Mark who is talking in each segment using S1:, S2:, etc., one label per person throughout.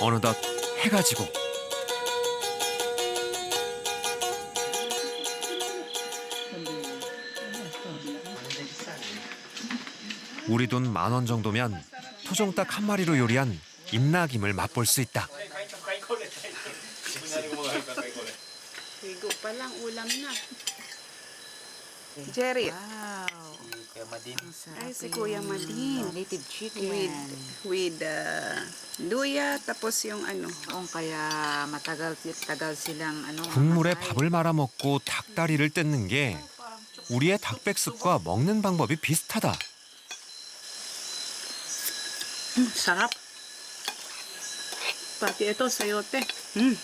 S1: 어느덧 해가 지고 우리 돈 만 원 정도면 토종닭 한 마리로 요리한 입나김을 맛볼 수 있다.
S2: Higo pa lang, ulam na. Jerry,
S3: Wow.
S4: Kaya madin.
S2: ay si Kuya Madin.
S3: Native chicken.
S2: With, with uh, luya, tapos yung ano.
S3: Oo, kaya matagal tagal silang ano.
S1: 국물에. 밥을 말아 먹고 닭다리를 뜯는 게 우리의 닭백숙과 먹는 방법이 비슷하다.
S2: Mm, sarap. Pati ito, sayote. Mm.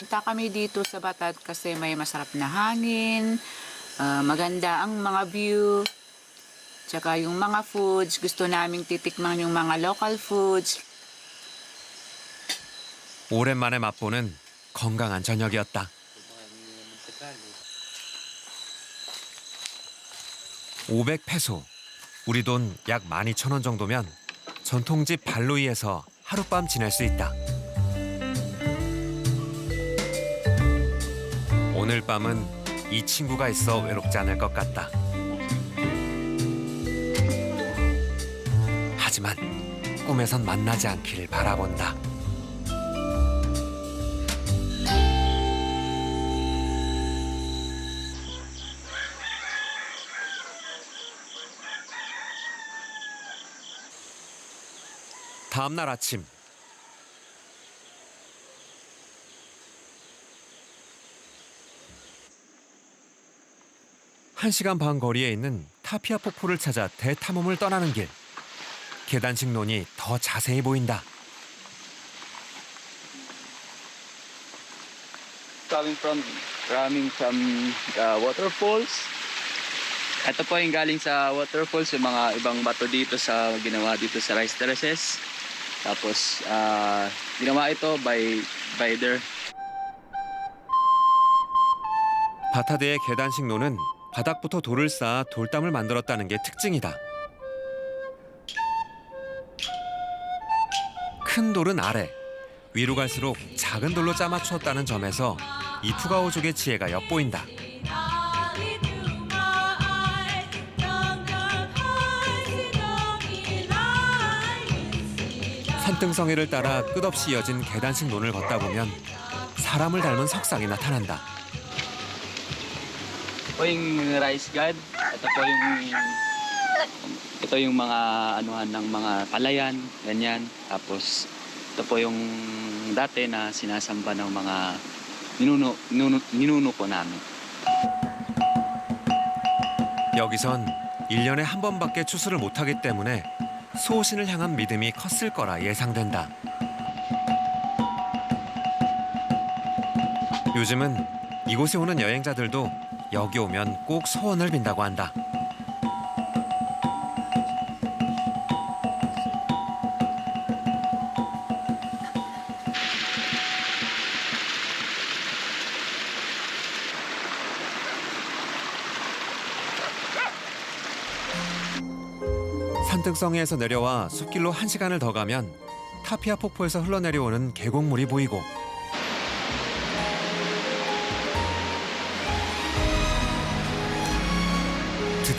S3: Punta kami dito sa Batat kasi may masarap na hangin, ah, maganda ang mga view, tsaka yung mga foods, gusto naming titikman yung mga local foods.
S1: 오랜만에 맛보는 건강한 저녁이었다. 500페소, 우리 돈 약 12,000원 정도면 전통집 발로이에서 하룻밤 지낼 수 있다. 오늘 밤은 이 친구가 있어 외롭지 않을 것 같다. 하지만 꿈에선 만나지 않길 바라본다. 다음 날 아침 한 시간 반 거리에 있는 타피아 폭포를 찾아 대탐험을 떠나는 길. 계단식 논이 더 자세히 보인다.
S4: Coming from, coming from uh, waterfalls. Ito po yung galing sa waterfalls, yung mga ibang bato dito sa ginawa dito sa rice terraces. Tapos, ah, ginawa ito by, by their
S1: 바타드의 계단식 논은 바닥부터 돌을 쌓아 돌담을 만들었다는 게 특징이다. 큰 돌은 아래, 위로 갈수록 작은 돌로 짜맞추었다는 점에서 이프가오족의 지혜가 엿보인다. 산등성이를 따라 끝없이 이어진 계단식 논을 걷다 보면 사람을 닮은 석상이 나타난다.
S4: Po yung rice god. Ito po yung ito yung mga anuhan ng mga palayan, ganyan. Tapos ito po yung dati na sinasamba ng mga ninuno, ninuno, ninuno po namin.
S1: 여기선 1년에 한 번밖에 추수를 못하기 때문에 수호신을 향한 믿음이 컸을 거라 예상된다. 요즘은 이곳에 오는 여행자들도 여기 오면 꼭 소원을 빈다고 한다. 산등성에서 내려와 숲길로 한 시간을 더 가면 타피아 폭포에서 흘러내려오는 계곡물이 보이고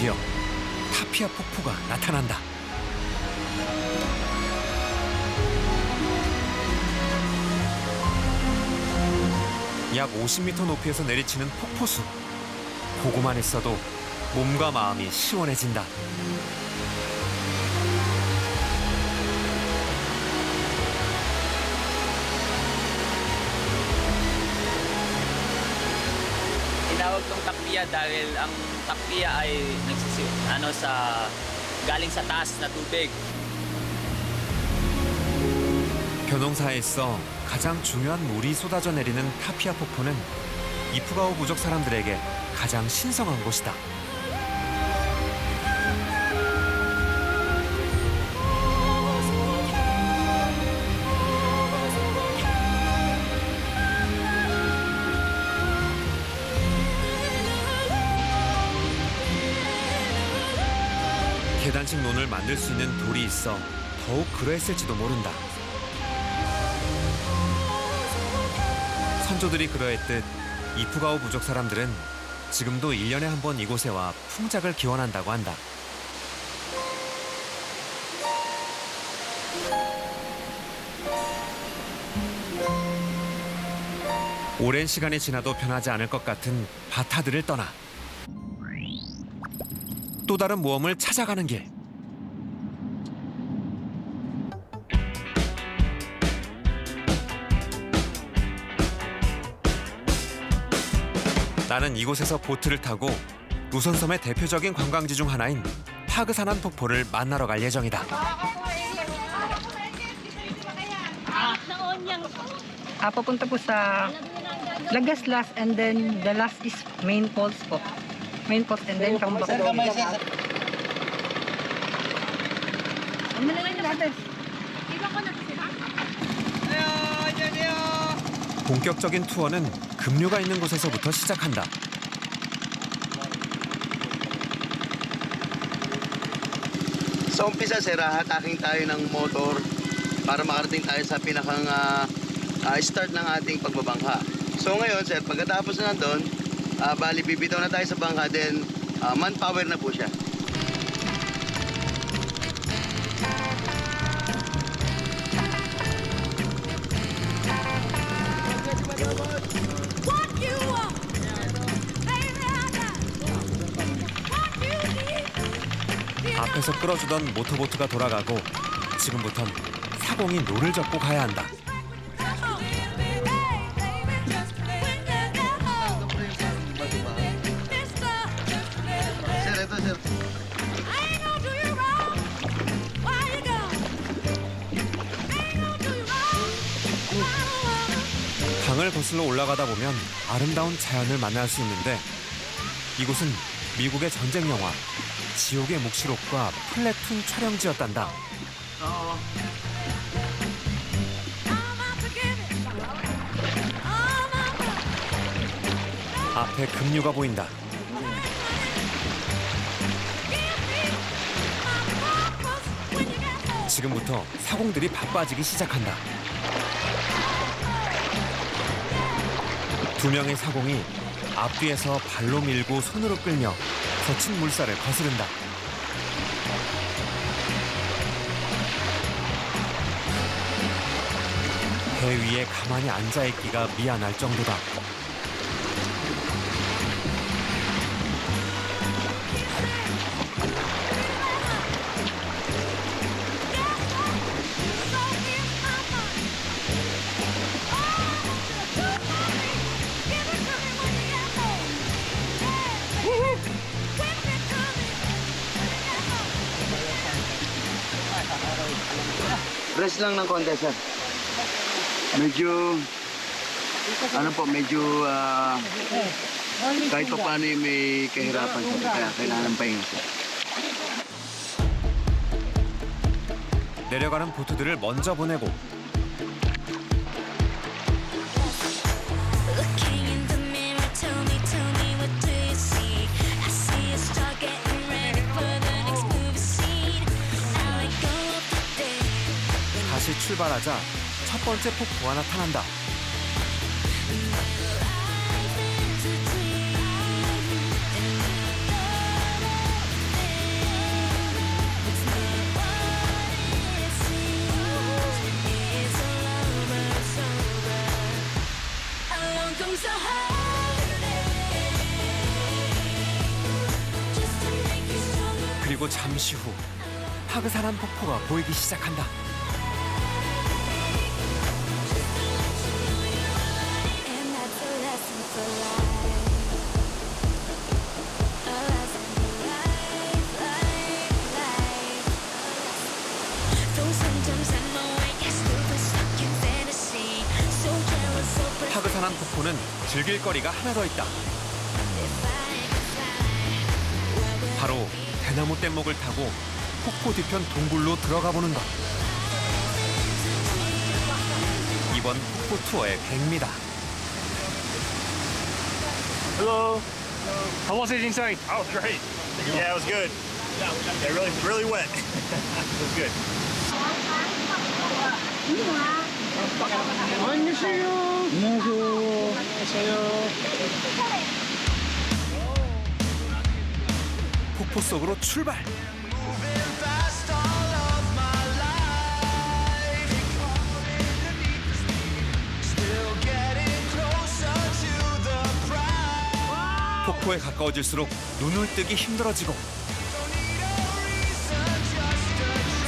S1: 드디어 타피아 폭포가 나타난다. 약 50m 높이에서 내리치는 폭포수. 보고만 있어도 몸과 마음이 시원해진다.
S4: Tinawag tong takpiya dahil ang takpiya ay nagsisi, ano sa galing sa taas na tubig.
S1: 변홍사에 있어 가장 중요한 물이 쏟아져 내리는 타피아 폭포는 이프가오 부족 사람들에게 가장 신성한 곳이다. 만들 수 있는 돌이 있어 더
S5: 더욱 그러했을지도 모른다. 선조들이 그러했듯 이프가오 부족 사람들은 지금도 1년에 한 번 이곳에 와 풍작을 기원한다고 한다. 오랜 시간이 지나도 변하지 않을 것 같은 바타들을 떠나 또 다른 모험을 찾아가는 길. 나는 이곳에서 보트를 타고 루선섬의 대표적인 관광지 중 하나인 파그산한 폭포를 만나러 갈 예정이다.
S6: Ah, papunta po sa Lagaslas and then the last is main falls po. Main falls and then Kambak. Sir, kamay sir. Ano na lang natin?
S5: 본격적인 투어는 급류가 있는 곳에서부터 시작한다.
S7: Sa umpisa, sir, hataking tayo ng motor para makarating tayo sa pinakang ah, ah, start ng ating pagbabangka. So ngayon, sir, pagkatapos na doon, ah, bali bibitaw na tayo sa bangka, then ah, manpower na po siya.
S5: 앞에서 끌어주던 모터보트가 돌아가고 지금부턴 사공이 노를 젓고 가야 한다. 강을 거슬러 올라가다 보면 아름다운 자연을 만날 수 있는데 이곳은 미국의 전쟁 영화 지옥의 묵시록과 플래툰 촬영지였단다. 앞에 급류가 보인다. 지금부터 사공들이 바빠지기 시작한다. 두 명의 사공이 앞뒤에서 발로 밀고 손으로 끌며 거친 물살을 거스른다. 배 위에 가만히 앉아 있기가 미안할 정도다.
S7: Rest lang ng konti, sir. Medyo, ano po, medyo, ah, kahit pa paano yung may kahirapan, sir. Kaya kailangan ng pahinga, sir.
S5: 내려가는 보트들을 먼저 보내고 출발하자 첫 번째 폭포가 나타난다. 그리고 잠시 후 파그산한 폭포가 보이기 시작한다. 즐길 거리가 하나 더 있다. 바로 대나무 뗏목을 타고 폭포 뒤편 동굴로 들어가 보는 것. 이번 폭포 투어의 백미다.
S8: Hello. How was it inside? Oh, great. Yeah, it was good. Yeah, really, really wet. it was good.
S1: 폭포 속으로 출발. 폭포에 가까워질수록 눈을 뜨기 힘들어지고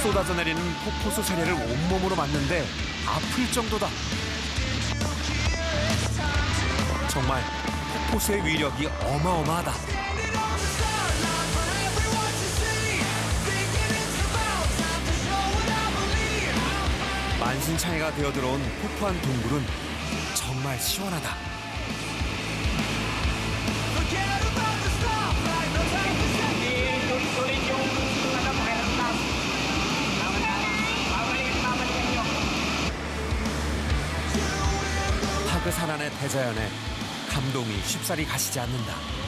S1: 쏟아져 내리는 폭포수 세례를 온몸으로 맞는데 아플 정도다. 정말 폭포수의 위력이 어마어마하다. 만신창이가 되어 들어온 폭포한 동굴은 정말 시원하다. 파그산안의 대자연에 감동이 쉽사리 가시지 않는다.